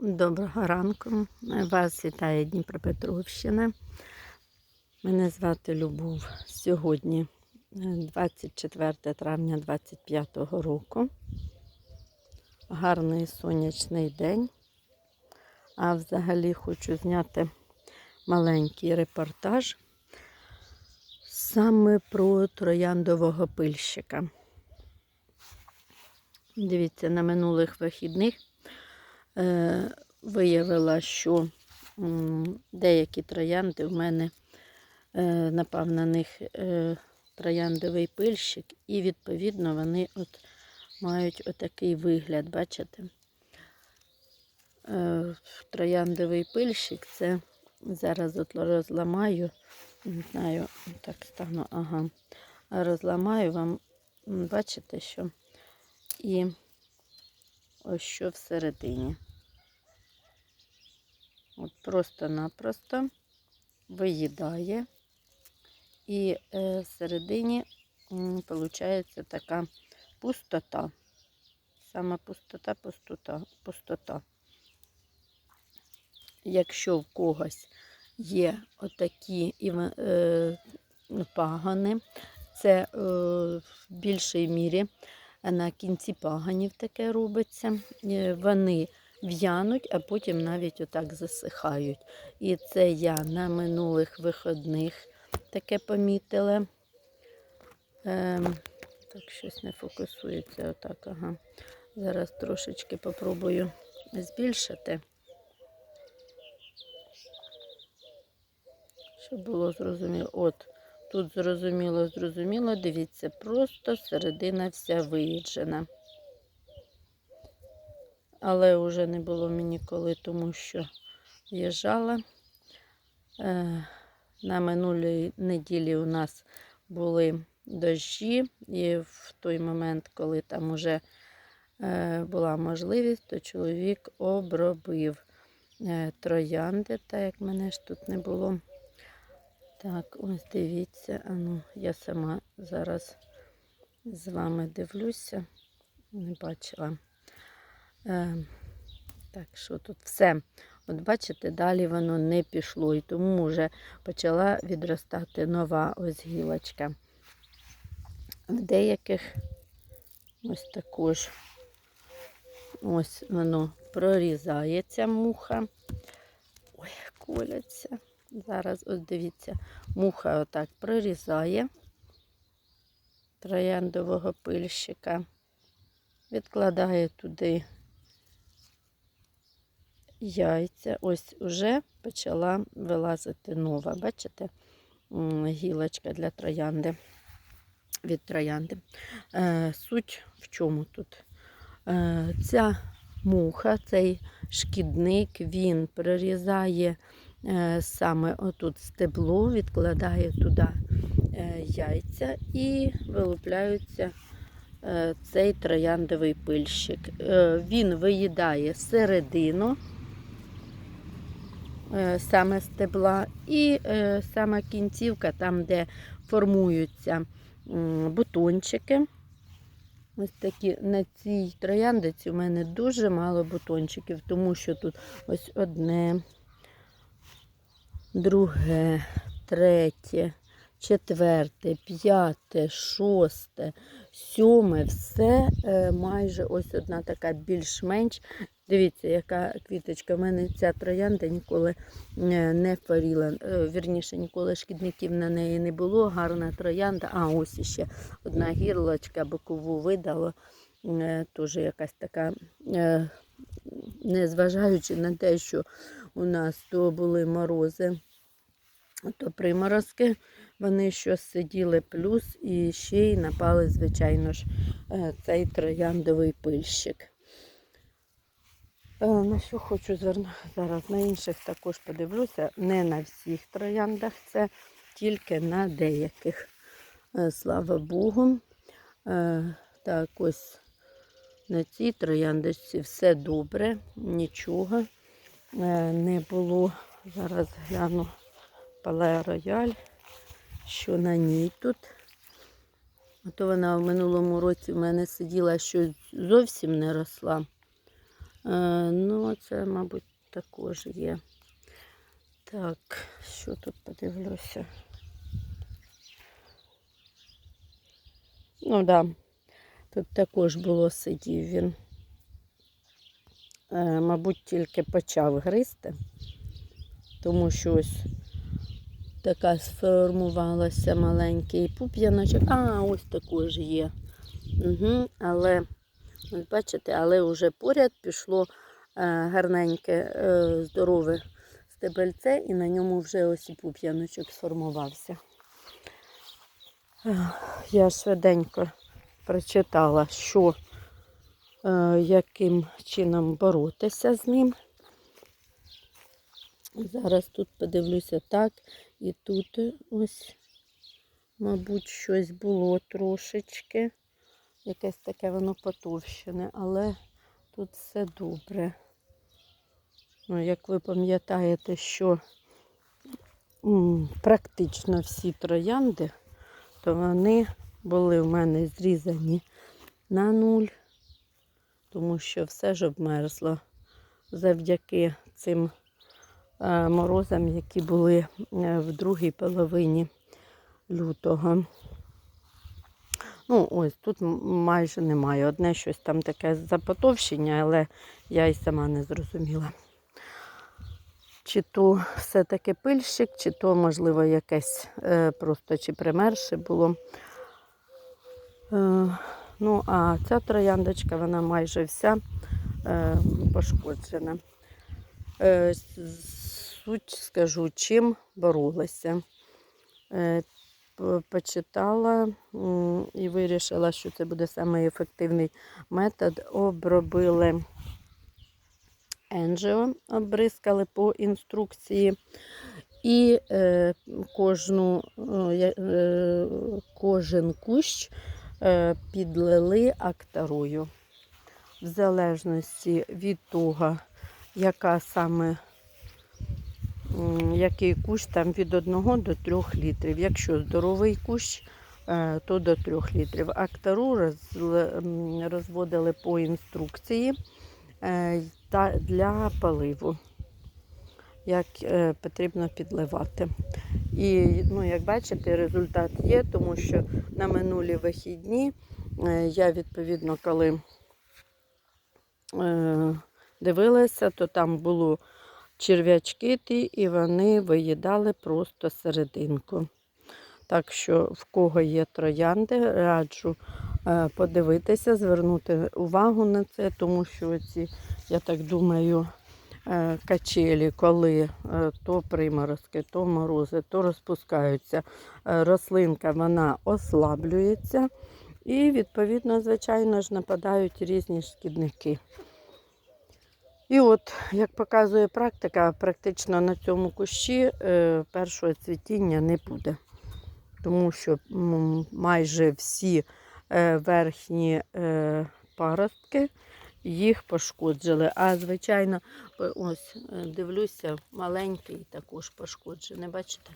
Доброго ранку. Вас вітає Дніпропетровщина. Мене звати Любов. Сьогодні е, 24 травня 25 року. Гарний сонячний день. А взагалі хочу зняти маленький репортаж саме про трояндового пильщика. Дивіться, на минулих вихідних е, виявила, що деякі троянди в мене е, напав на них е, трояндовий пильщик, і відповідно вони от мають отакий вигляд, бачите? Е, трояндовий пильщик це зараз от розламаю, не знаю, так стану, ага. Розламаю вам, бачите, що і ось що всередині. От просто-напросто виїдає. І е, всередині виходить така пустота. Саме пустота, пустота, пустота. Якщо в когось є отакі е, пагани, це е, в більшій мірі на кінці паганів таке робиться. Е, Вони в'януть, а потім навіть отак засихають. І це я на минулих виходних таке помітила. Ем, так, щось не фокусується отак. Ага. Зараз трошечки попробую збільшити. Щоб було зрозуміло. От, тут зрозуміло, зрозуміло, дивіться, просто середина вся виїджена. Але вже не було мені коли, тому що в'їжджала. Е, на минулій неділі у нас були дощі, і в той момент, коли там уже е, була можливість, то чоловік обробив е, троянди, так як мене ж тут не було. Так, ось дивіться, а ну, я сама зараз з вами дивлюся, не бачила. Е, так, що тут все. От бачите, далі воно не пішло, і тому вже почала відростати нова ось гілочка. В деяких ось також ось воно прорізається муха. Ой, коляться. Зараз ось дивіться, муха отак прорізає трояндового пильщика, відкладає туди яйця. Ось уже почала вилазити нова. Бачите, гілочка для троянди від троянди. Е, суть в чому тут? Е, ця муха, цей шкідник, він прорізає саме отут стебло, відкладає туди е, яйця і вилупляються е, цей трояндовий пильщик. Е, він виїдає середину е, саме стебла, і е, сама кінцівка, там, де формуються бутончики. Ось такі на цій трояндиці у мене дуже мало бутончиків, тому що тут ось одне, друге, третє, четверте, п'яте, шосте, сьоме, все е, майже ось одна така більш-менш. Дивіться, яка квіточка. У мене ця троянда ніколи е, не хворіла. Е, Вірніше, ніколи шкідників на неї не було. Гарна троянда. А ось іще одна гірлочка бокову видала. Теж якась така, незважаючи на те, що у нас то були морози, то приморозки, вони щось сиділи плюс і ще й напали, звичайно ж, е, цей трояндовий пильщик. Е, На що хочу звернути зараз на інших також подивлюся. Не на всіх трояндах, це тільки на деяких. Е, Слава Богу. Так, ось на цій трояндочці все добре, нічого не було. Зараз гляну пале рояль, що на ній тут. А то вона в минулому році в мене сиділа, що зовсім не росла. Е, ну, це, мабуть, також є. Так, що тут подивлюся? Ну, да, тут також було сидів він. Е, мабуть, тільки почав гризти, тому що ось така сформувалася маленький пуп'яночок. А, ось також є. Угу, але, бачите, але вже поряд пішло е, гарненьке, е, здорове стебельце, і на ньому вже ось і пуп'яночок сформувався. Я швиденько прочитала, що е, яким чином боротися з ним. Зараз тут подивлюся так, і тут ось, мабуть, щось було трошечки. Якесь таке воно потовщене, але тут все добре. Ну, як ви пам'ятаєте, що м, практично всі троянди, то вони були в мене зрізані на нуль, тому що все ж обмерзло завдяки цим е, морозам, які були е, в другій половині лютого. Ну, ось тут майже немає. Одне щось там таке запотовщення, але я й сама не зрозуміла. Чи то все-таки пильщик, чи то, можливо, якесь е, просто чи примерше було. Е, ну, а ця трояндочка, вона майже вся е, пошкоджена. Е, суть скажу, чим боролася. Е, почитала і вирішила, що це буде самий ефективний метод. Обробили енджіо, обризкали по інструкції. І е, кожну, е, е, кожен кущ е, підлили актарою. В залежності від того, яка саме який кущ там від 1 до 3 літрів. Якщо здоровий кущ, е, то до 3 літрів. Актару розводили по інструкції е, для поливу, як е, потрібно підливати. І ну, як бачите, результат є, тому що на минулі вихідні я відповідно, коли дивилася, то там було черв'ячки ті, і вони виїдали просто серединку. Так що, в кого є троянди, раджу е, подивитися, звернути увагу на це, тому що ці, я так думаю, е, качелі, коли е, то приморозки, то морози, то розпускаються, рослинка вона ослаблюється і, відповідно, звичайно ж, нападають різні шкідники. І от, як показує практика, практично на цьому кущі е, першого цвітіння не буде. Тому що майже всі е, верхні е, паростки їх пошкоджили. А звичайно, ось дивлюся, маленький також пошкоджений. Бачите?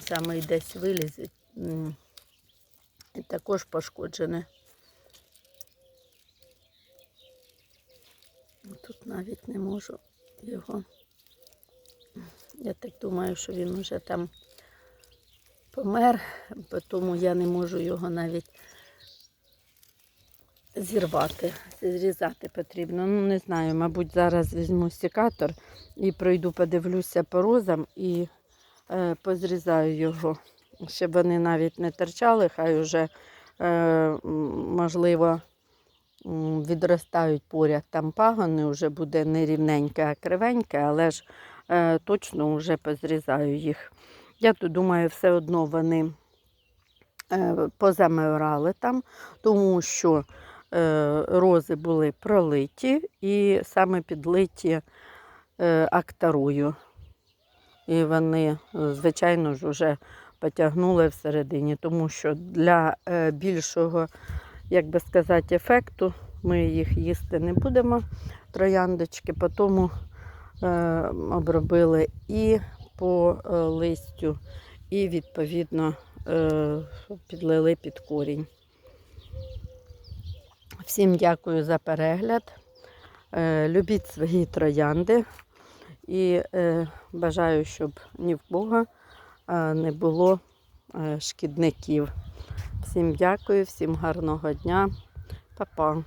Саме десь виліз. м, І також пошкоджене. Тут навіть не можу його. Я так думаю, що він вже там помер, тому я не можу його навіть зірвати. Зрізати потрібно. Ну, не знаю, мабуть, зараз візьму секатор і пройду, подивлюся по розам і е, позрізаю його, щоб вони навіть не торчали, хай вже, е, можливо, відростають поряд там пагони, вже буде не рівненьке, а кривеньке, але ж е, точно вже позрізаю їх. Я тут думаю, все одно вони е, позамирали там, тому що е, рози були пролиті і саме підлиті е, актарою. І вони, звичайно ж, вже потягнули всередині, тому що для е, більшого, як би сказати, ефекту ми їх їсти не будемо, трояндочки, тому е, обробили і по е, листю, і відповідно е, підлили під корінь. Всім дякую за перегляд. Е, любіть свої троянди і е, бажаю, щоб ні в Бога е, не було е, шкідників. Всім дякую, всім гарного дня. Па-па.